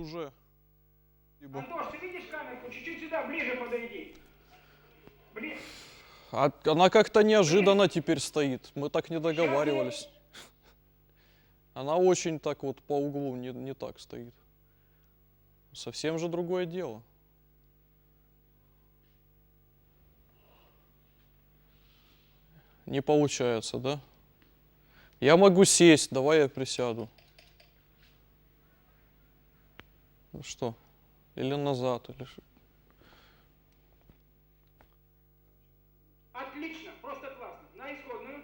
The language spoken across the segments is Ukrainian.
Уже. Ибо... Антош, ты видишь камерку? Чуть-чуть сюда, ближе подойди. Блин, А она как-то неожиданно теперь стоит. Мы так не договаривались. Она очень так вот по углу не, не так стоит. Совсем же другое дело. Не получается, да? Я могу сесть, давай я присяду. Что? Или назад, или что? отлично, просто классно. На исходную.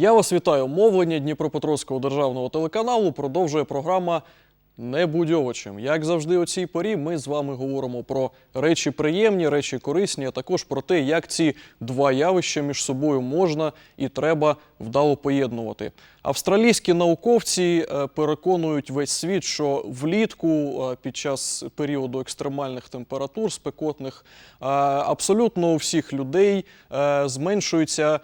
Я вас вітаю. Мовлення Дніпропетровського державного телеканалу продовжує програма Не будь овочем. Як завжди, о цій порі ми з вами говоримо про речі приємні, речі корисні, а також про те, як ці два явища між собою можна і треба вдало поєднувати. Австралійські науковці е, переконують весь світ, що влітку е, під час періоду екстремальних температур спекотних е, абсолютно у всіх людей зменшується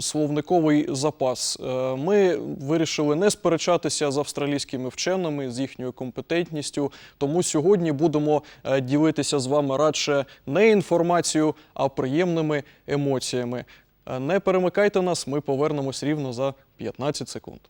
словниковий запас. Е, Ми вирішили не сперечатися з австралійськими вченими, з їхньою компетентністю. Тому сьогодні будемо е, ділитися з вами радше не інформацією, а приємними емоціями. Е, Не перемикайте нас, ми повернемось рівно за 15 секунд.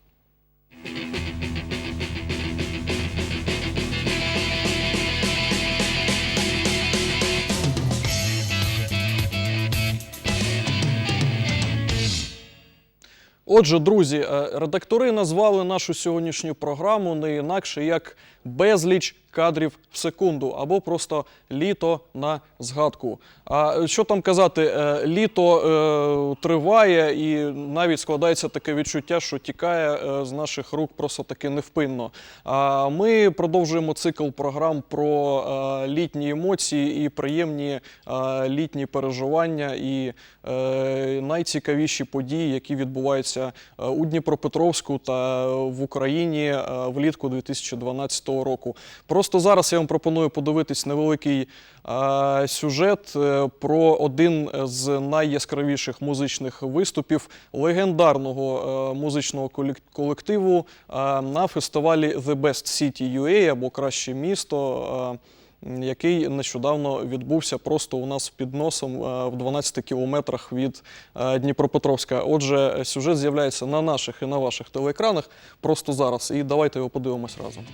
Отже, друзі, е, редактори назвали нашу сьогоднішню програму не інакше як безліч кадрів в секунду або просто літо на згадку. А що там казати, е, літо е, триває, і навіть складається таке відчуття, що тікає е, з наших рук просто таки невпинно. А ми продовжуємо цикл програм про е, літні емоції і приємні е, літні переживання і е, найцікавіші події, які відбуваються е, у Дніпропетровську та в Україні е, влітку 2012 року. Просто зараз я вам пропоную подивитись невеликий е, сюжет е, про один з найяскравіших музичних виступів легендарного е, музичного колективу е, на фестивалі The Best City UA або Краще місто. е, який нещодавно відбувся просто у нас під носом е, в 12 кілометрах від е, Дніпропетровська. Отже, сюжет з'являється на наших і на ваших телеекранах просто зараз. І давайте його подивимось разом.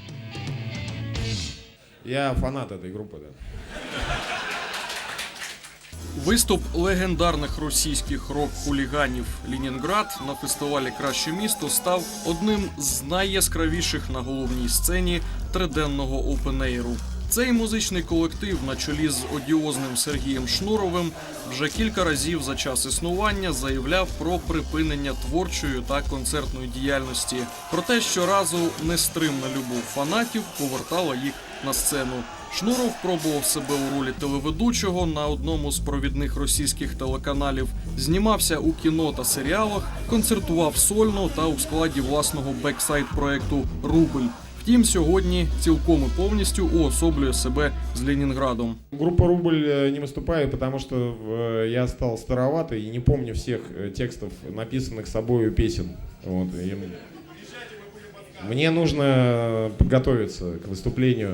Я фанат этой группы, да. Виступ легендарних російських рок-хуліганів Лінінград на фестивалі Краще місто став одним з найяскравіших на головній сцені триденного опенейру. Цей музичний колектив на чолі з одіозним Сергієм Шнуровим вже кілька разів за час існування заявляв про припинення творчої та концертної діяльності. Проте щоразу нестримна любов фанатів повертала їх на сцену. Шнуров пробував себе у ролі телеведучого на одному з провідних російських телеканалів, знімався у кіно та серіалах, концертував сольно та у складі власного бексайт проекту Рубль. Втім, сьогодні цілком і повністю уособлює себе з Ленінградом. Группа Рубль э, не выступает, потому что э, я стал староватый и не помню всех э, текстов, написанных собою песен. Вот, и Мне нужно підготуватися к виступленню.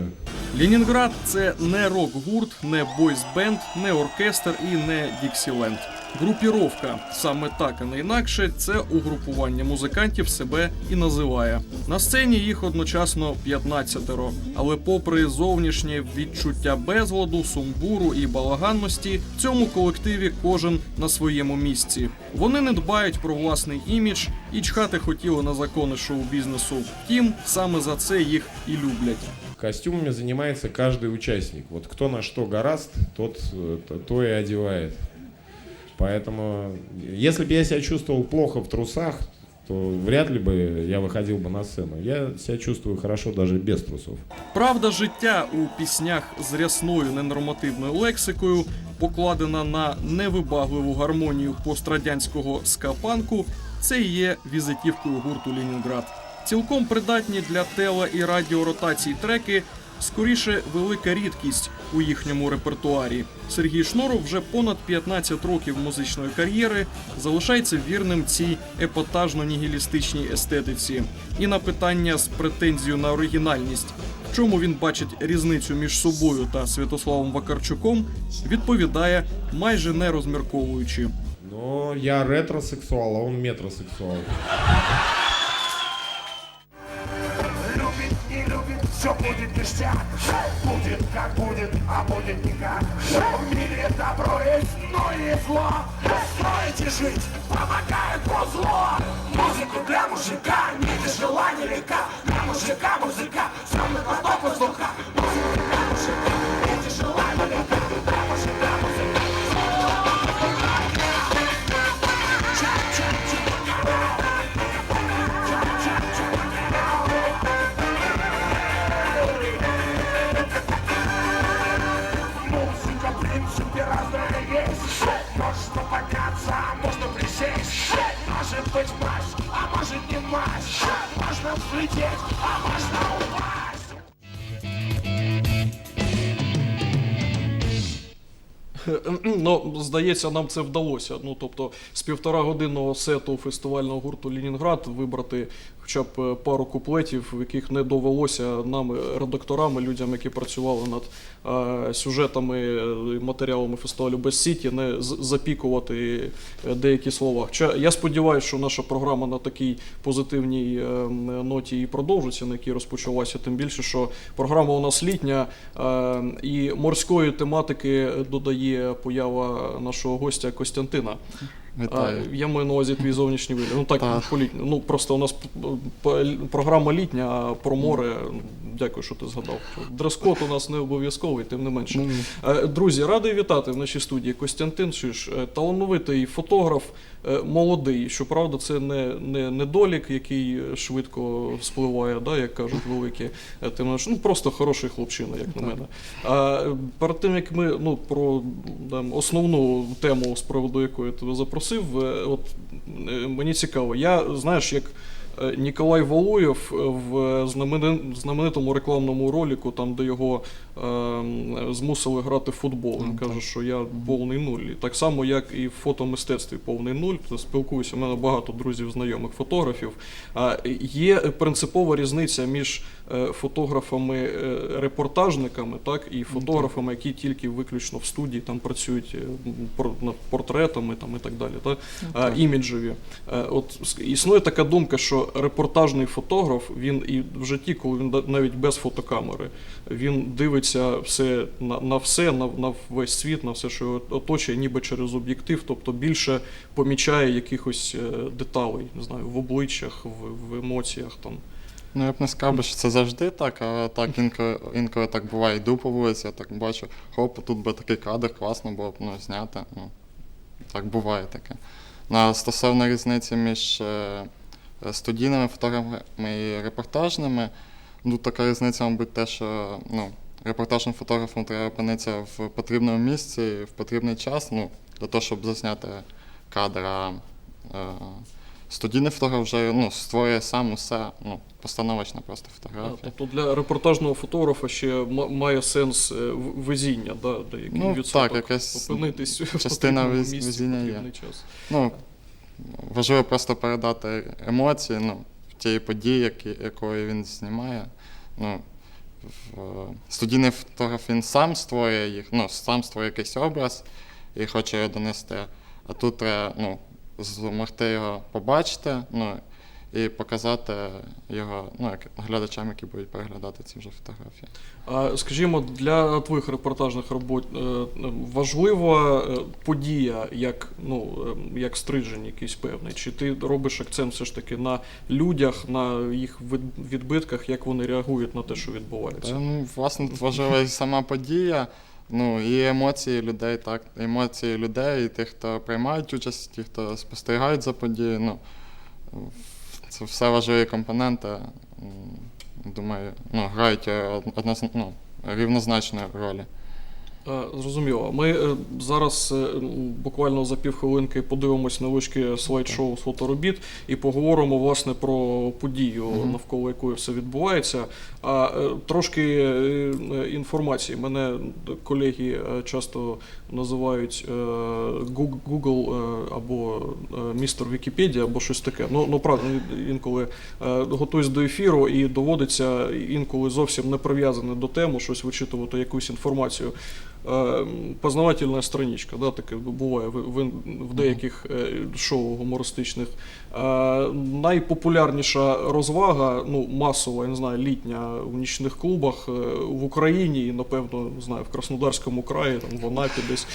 Лінінград це не рок-гурт, не бойс-бенд, не оркестр і не Діксіленд. Групіровка саме так, а не інакше, це угрупування музикантів себе і називає. На сцені їх одночасно 15-ро. Але попри зовнішнє відчуття безладу, сумбуру і балаганності, в цьому колективі кожен на своєму місці. Вони не дбають про власний імідж і чхати хотіли на закони шоу-бізнесу. Втім, саме за це їх і люблять. Костюмами занимается каждый участник. Вот кто на что гораст, тот э, то, и одевает. Поэтому, если бы я себя чувствовал плохо в трусах, то вряд ли бы я выходил бы на сцену. Я себя чувствую хорошо даже без трусов. Правда життя у піснях з рясною ненормативною лексикою, покладена на невибагливу гармонію пострадянського скапанку, це і є візитівкою гурту Ленінград. Цілком придатні для теле і радіоротацій треки. Скоріше велика рідкість у їхньому репертуарі. Сергій Шнуров вже понад 15 років музичної кар'єри залишається вірним цій епатажно-нігілістичній естетиці. І на питання з претензією на оригінальність, в чому він бачить різницю між собою та Святославом Вакарчуком, відповідає майже не розмірковуючи. Но я ретросексуал, а он метросексуал. Все будет ништяк Будет как будет, а будет никак. В мире добро есть, но и зло. Строить и жить помогает зло. Музыку для мужика, не тяжела, не легка Для мужика музыка, самый поток воздуха. Музыка для мужика, быть маш, а может не маш Можно взлететь, а можно упасть Ну, здається, нам це вдалося. Ну, тобто, з півтора годинного сету фестивального гурту Лінінград вибрати хоча б е, пару куплетів, в яких не довелося нам, редакторами, людям, які працювали над е, сюжетами, е, матеріалами фестивалю Без Сіті, не запікувати деякі слова. Я сподіваюся, що наша програма на такій позитивній ноті і продовжиться, на якій розпочалася. Тим більше, що програма у нас літня і морської тематики додає поява нашого гостя Костянтина. Вітаю. А, я маю на увазі твій зовнішній вигляд. Ну так, Так. по. Ну просто у нас програма літня, а про море. Дякую, що ти згадав. Дрес-код у нас не обов'язковий, тим не менше. Ну, Е, Друзі, радий вітати в нашій студії Костянтин Шиш, е, талановитий фотограф, е, молодий. Щоправда, це не, не недолік, який швидко спливає, да, як кажуть великі. Тим менше, ну просто хороший хлопчина, як на мене. А перед тим як ми ну, про там, основну тему, з приводу якої я тебе запросив, от мені цікаво, я знаєш, як. Е, Ніколай Валуєв в знаменитому рекламному роліку, там де його е, змусили грати в футбол. Він каже, що я повний нуль. І так само, як і в фотомистецтві повний нуль. Спілкуюся, у мене багато друзів, знайомих фотографів. Є принципова різниця між е, фотографами е, репортажниками, так і фотографами, які тільки виключно в студії там працюють е, над портретами там і так далі, так? А, іміджеві. От існує така думка, що репортажний фотограф він і в житті, коли він навіть без фотокамери, він дивиться все на, на все, на, на весь світ, на все, що його оточує, ніби через об'єктив, тобто більше помічає якихось деталей, не знаю, в обличчях, в, в емоціях там. Ну, я б не сказав, що це завжди так, а так інколи, інколи так буває, йду по вулиці, я так бачу, хоп, тут би такий кадр, класно було б ну, зняти. Ну, так буває таке. Ну, а стосовно різниці між е, студійними фотографами і репортажними, ну така різниця, мабуть, те, що ну, репортажним фотографам треба опинитися в потрібному місці, в потрібний час, ну, для того, щоб засняти кадр. А, е, студійний фотограф вже ну, створює сам усе, ну, постановочна просто А, фотографія. Тобто для репортажного фотографа ще має сенс е, везіння, да, деякий Ну, відсоток так, якась опинитись частина вез- місці везіння є. час. Ну, важливо просто передати емоції, ну, тієї події, які, якої він знімає. Ну, в, студійний фотограф він сам створює їх, ну, сам створює якийсь образ і хоче його донести. А тут треба ну, змогти його побачити ну, і показати його ну, як глядачам, які будуть переглядати ці вже фотографії. А скажімо, для твоїх репортажних робот е, важлива е, подія, як, ну, е, як стрижень якийсь певний? Чи ти робиш акцент все ж таки на людях, на їх від- відбитках, як вони реагують на те, що відбувається? Та, ну, власне, важлива і сама подія, ну, і емоції людей, так. Емоції людей, і тих, хто приймають участь, ті, хто спостерігають за подією. Ну, це все важливі компоненти. Думаю, ну, грають е, ну, рівнозначні ролі. Е, Зрозуміло. Ми е, зараз е, буквально за півхвилинки подивимось невеличке слайд-шоу з фоторобіт і поговоримо власне про подію, навколо якої все відбувається. А трошки інформації. Мене колеги часто називають Google або містер Вікіпедія, або щось таке. Ну, ну правда, інколи готуюсь до ефіру і доводиться інколи зовсім не прив'язане до теми, щось вичитувати якусь інформацію. Е, Познавательна страничка, да, таке буває в, в, деяких е, шоу гумористичних. Е, Найпопулярніша розвага, ну, масова, я не знаю, літня в нічних клубах е, в Україні і, напевно, не знаю, в Краснодарському краї, там, в Анапі десь.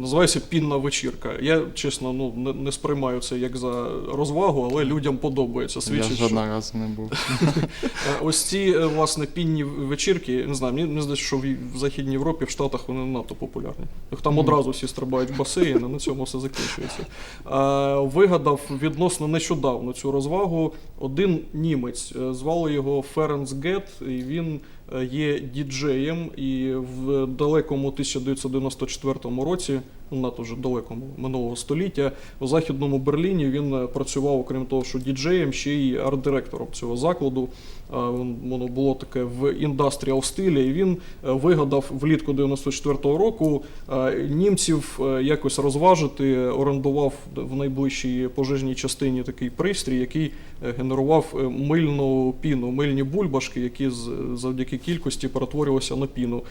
Називається пінна вечірка. Я, чесно, ну, не, не сприймаю це як за розвагу, але людям подобається. Я Свідчить, що разу не був. Ось ці власне пінні вечірки, не знаю, мені, здається, що в Західній Європі, в Штатах вони надто популярні. Їх Там одразу всі стрибають в басейн, і на цьому все закінчується. Е, Вигадав відносно нещодавно цю розвагу один німець. Е, Звали його Ференс Гет, і він е, є діджеєм. І в далекому 1994 році, надто вже далекому минулого століття, у західному Берліні він е, працював, окрім того, що діджеєм, ще й арт-директором цього закладу. Е, Воно було таке в індастріал стилі, і він е, вигадав влітку 94-го року німців якось розважити, орендував в найближчій пожежній частині такий пристрій, який генерував мильну піну, мильні бульбашки, які завдяки кількості перетворювалися на піну.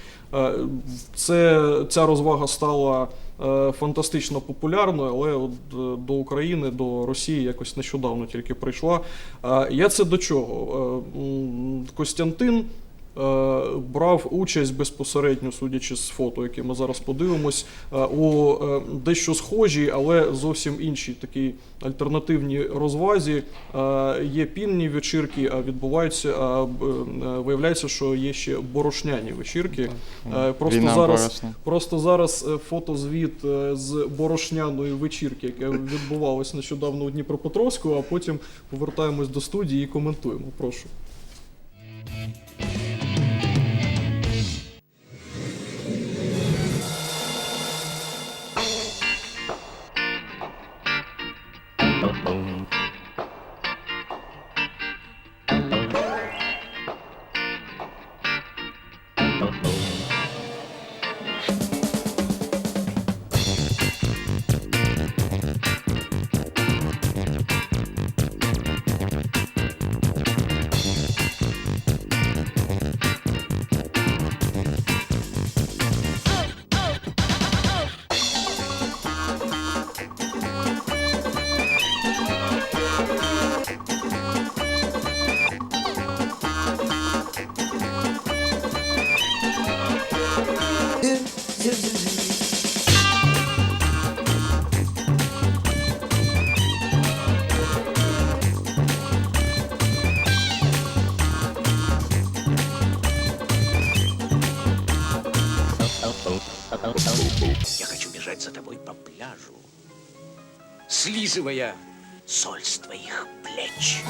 Це, ця розвага стала фантастично популярною, але от е, до України, до Росії якось нещодавно тільки прийшла. Е, Я це до чого? Е, Костянтин. Е, Брав участь безпосередньо, судячи з фото, яке ми зараз подивимось, е, у е, дещо схожій, але зовсім іншій такій альтернативній розвазі. Є пінні вечірки, а відбуваються, а виявляється, що є ще борошняні вечірки. Просто Війна зараз борошна. Просто зараз фотозвіт з борошняної вечірки, яка відбувалась нещодавно у Дніпропетровську, а потім повертаємось до студії і коментуємо. Прошу. Слизывая соль с твоих плеч.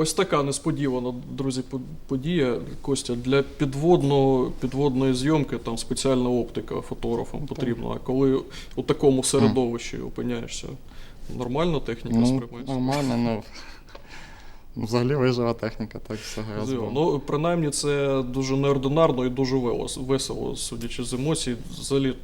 Ось така несподівана, друзі, подія. Костя, для підводного, підводної зйомки там спеціальна оптика фотографам потрібна. А коли у такому середовищі опиняєшся, нормальна техніка Ну, сприймається? нормально, ну. Взагалі вижила техніка, так все гаразд. Ну, принаймні, це дуже неординарно і дуже весело, судячи з емоцій. Взагалі,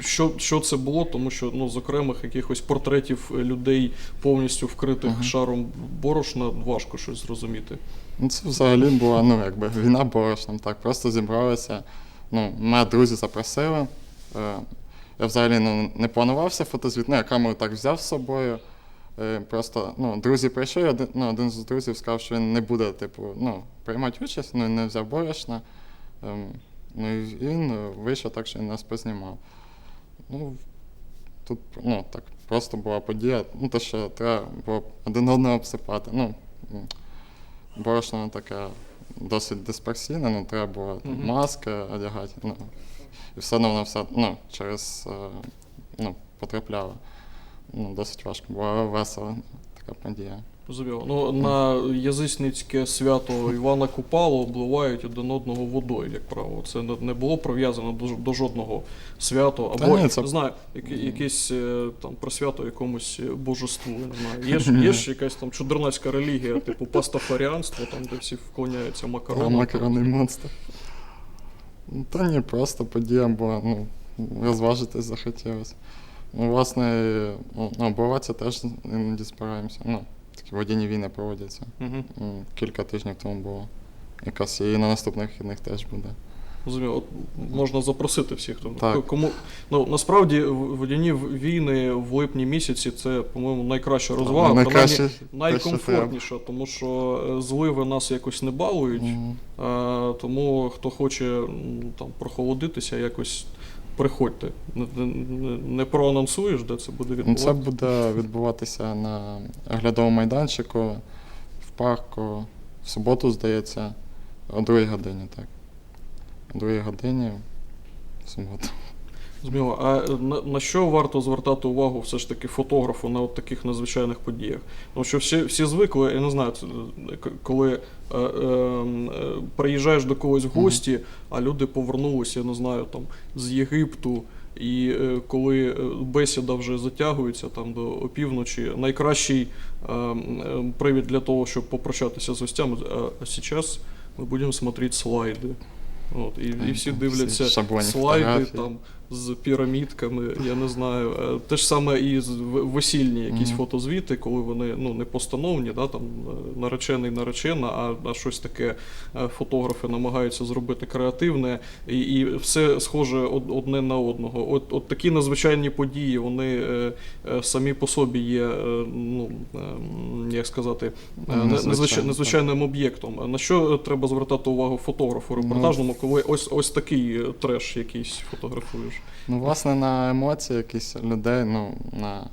що, що це було, тому що ну, з окремих якихось портретів людей, повністю вкритих шаром борошна, важко щось зрозуміти. Ну, це взагалі була, ну, якби війна борошном, так, просто зібралися. Ну, мене друзі запросили. Е, я взагалі ну, не планувався фотозвіт, ну, я камеру так взяв з собою. Е, просто ну, друзі прийшли, один, ну, один з друзів сказав, що він не буде, типу, ну, приймати участь, ну, і не взяв борошна. Ну, і він е, вийшов так, що він нас познімав. Ну, тут ну, так, просто була подія, ну, те, що треба було один одного обсипати. Ну, борошно таке досить дисперсійне, ну, треба було Мгм. маски одягати. Ну, і все одно воно все ну, через е, ну, потрапляло. Ну, досить важко було, але весело така подія. Зрозуміло. Ну, на язичницьке свято Івана Купалу обливають один одного водою, як правило. Це не- не було прив'язано до, до жодного свята. Та Або ні, це- не знаю, яке- якесь е, там про свято якомусь божеству. Не знаю. Є ж, є ж якась там чудернацька релігія, типу пастафаріанство, там, де всі вклоняються А макаронам. макаронний монстр. Ну, Та ні, просто подія була, ну, розважитись захотілося. Ну, власне, ну, ну, теж іноді збираємося. Ну, такі водяні війни проводяться. Угу. Кілька тижнів тому було. Якраз і на наступних вихідних теж буде. Розумію, от можна запросити всіх. Там, Так. Кому ну насправді водяні війни в липні місяці це, по-моєму, найкраща розвага, Ну, найкраще, найкомфортніша, тому що е, зливи нас якось не балують. Е, тому хто хоче там прохолодитися, якось приходьте. Не, проанонсуєш, де це буде Ну, відбуватися. Це буде відбуватися на оглядовому майданчику в парку. В суботу, здається, о другій годині, так. О другій годині в суботу. Зрозуміло. А е, на, на що варто звертати увагу все ж таки фотографу на от таких надзвичайних подіях? Тому що всі, всі звикли, я не знаю, е, коли е, е, е, приїжджаєш до когось в гості, а люди повернулися, я не знаю, там з Єгипту. І е, коли бесіда вже затягується там до опівночі, найкращий е, е, привід для того, щоб попрощатися з гостями, а, а зараз ми будемо смотрети слайди. От, і, і всі дивляться слайди там з пірамідками, я не знаю. Е, Те ж саме і з весільні якісь Мгм. фотозвіти, коли вони ну, не постановні, да, там е, наречений наречена, а, а щось таке е, фотографи намагаються зробити креативне, і, і все схоже одне на одного. От, от такі надзвичайні події, вони самі по собі є, ну, е, як сказати, незвичай- незвичайним об'єктом. На що треба звертати увагу фотографу Ну, репортажному, коли ось ось такий треш якийсь фотографуєш? Ну, власне, на емоції якісь людей, ну, на,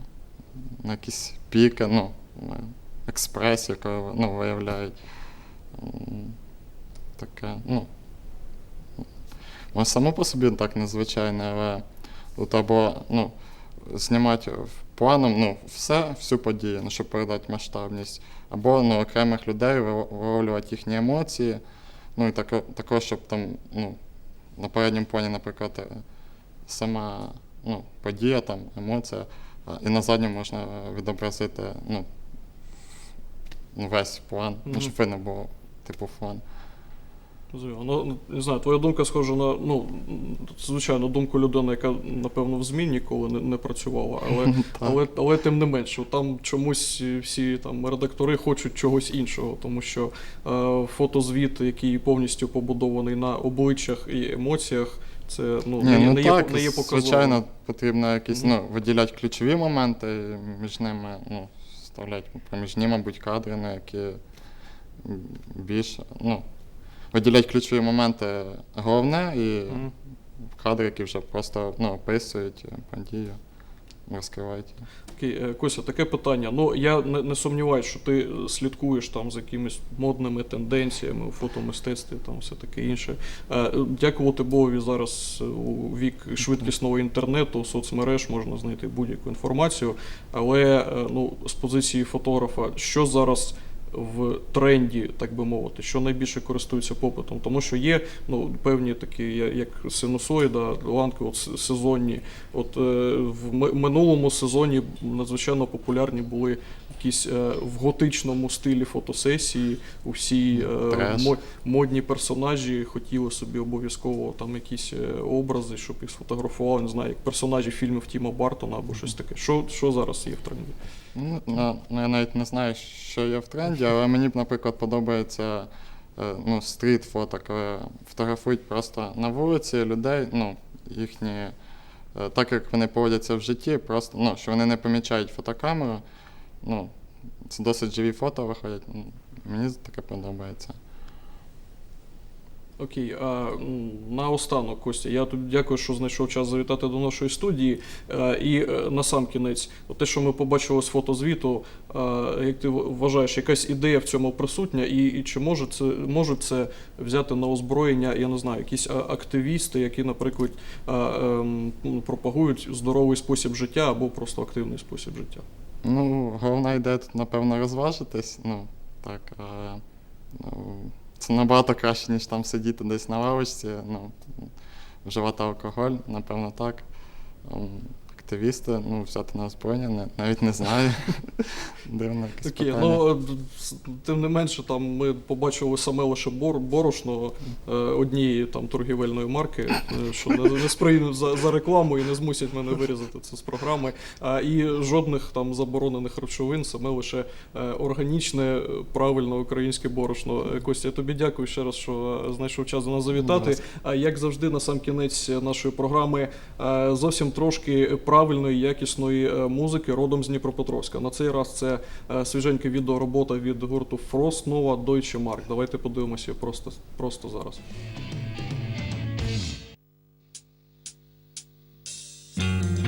на якісь піки, ну, на експресію, яку ну, виявляють. Таке, ну. Може, само по собі так незвичайне, але тут або ну, знімати планом ну, все, всю подію, ну, щоб передати масштабність, або ну, окремих людей виловлювати їхні емоції. Ну і тако, також, щоб там, ну, на передньому плані, наприклад, е, сама ну, подія, там, емоція, і на задньому можна е, відобразити ну, ну, весь план, Мгм. ну, щоб видно було типу фон. Ну, не знаю, твоя думка схожа на, ну, звичайно, думку людини, яка, напевно, в ЗМІ ніколи не, не працювала, але, але, але тим не менше, там чомусь всі там редактори хочуть чогось іншого, тому що е, фотозвіт, який повністю побудований на обличчях і емоціях, це ну, Ні, не, ну не, так, є, не є показовим. звичайно, потрібно якісь, ну, виділяти ключові моменти, і між ними, ну, вставляти проміжні, мабуть, кадри, на які більше, ну, виділяти ключові моменти головне і кадри, які вже просто ну, описують подію, розкривають. Окей, е, Кося, таке питання. Ну я не, не сумніваюся, що ти е, слідкуєш там за якимись модними тенденціями у фотомистецтві, там все таке інше. Е, Дякувати Богові зараз у вік швидкісного інтернету, соцмереж можна знайти будь-яку інформацію. Але ну, з позиції фотографа, що зараз в тренді, так би мовити, що найбільше користується попитом, тому що є ну, певні такі, як синусоїда, ланки, от сезонні. От е, в минулому сезоні надзвичайно популярні були якісь е, в готичному стилі фотосесії. Усі е, модні персонажі хотіли собі обов'язково там якісь е, образи, щоб їх сфотографували, не знаю, як персонажі фільмів Тіма Бартона або щось таке. Що, що зараз є в тренді? Ну, ну, я навіть не знаю, що є в тренді, але мені, б, наприклад, подобається ну, стріт фото, коли фотографують просто на вулиці людей, ну, їхні, так як вони поводяться в житті, просто ну, що вони не помічають фотокамеру. Ну, це досить живі фото виходять. Мені таке подобається. Окей, а наостанок, Костя, я тобі дякую, що знайшов час завітати до нашої студії. Е, І е, на сам кінець, те, що ми побачили з фотозвіту, е, як ти вважаєш, якась ідея в цьому присутня, і, і чи може це можуть це взяти на озброєння, я не знаю, якісь активісти, які, наприклад, ем, пропагують здоровий спосіб життя або просто активний спосіб життя? Ну, головна ідея тут, напевно, розважитись. Ну, так. Е, ну, це набагато краще, ніж там сидіти десь на лавочці, ну, вживати алкоголь, напевно, так. Ем, Активісти, ну, взяти на озброєння, навіть не знаю. Дивно якесь Окей, питання. ну е, тим не менше, там ми побачили саме лише бор, борошно е, однієї там торгівельної марки, е, що не, не сприймуть за, за рекламу і не змусять мене вирізати це з програми. А, і жодних там заборонених речовин, саме лише е, органічне, правильне українське борошно. Е, Костя, я тобі дякую ще раз, що е, знайшов час до нас завітати. А як завжди, на сам кінець нашої програми е, зовсім трошки правильної, якісної е, музики родом з Дніпропетровська. На цей раз це е, свіженька відеоробота від гурту Frost Nova Deutsche Mark. Давайте подивимося просто, просто зараз. Time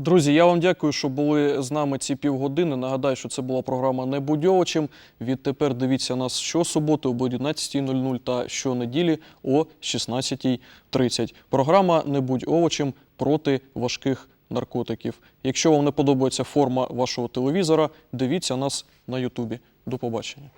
Друзі, я вам дякую, що були з нами ці півгодини. Нагадаю, що це була програма Не будь овочем. Відтепер дивіться нас щосуботи об 11.00 та щонеділі о 16.30. Програма Не будь овочем проти важких наркотиків. Якщо вам не подобається форма вашого телевізора, дивіться нас на Ютубі. До побачення.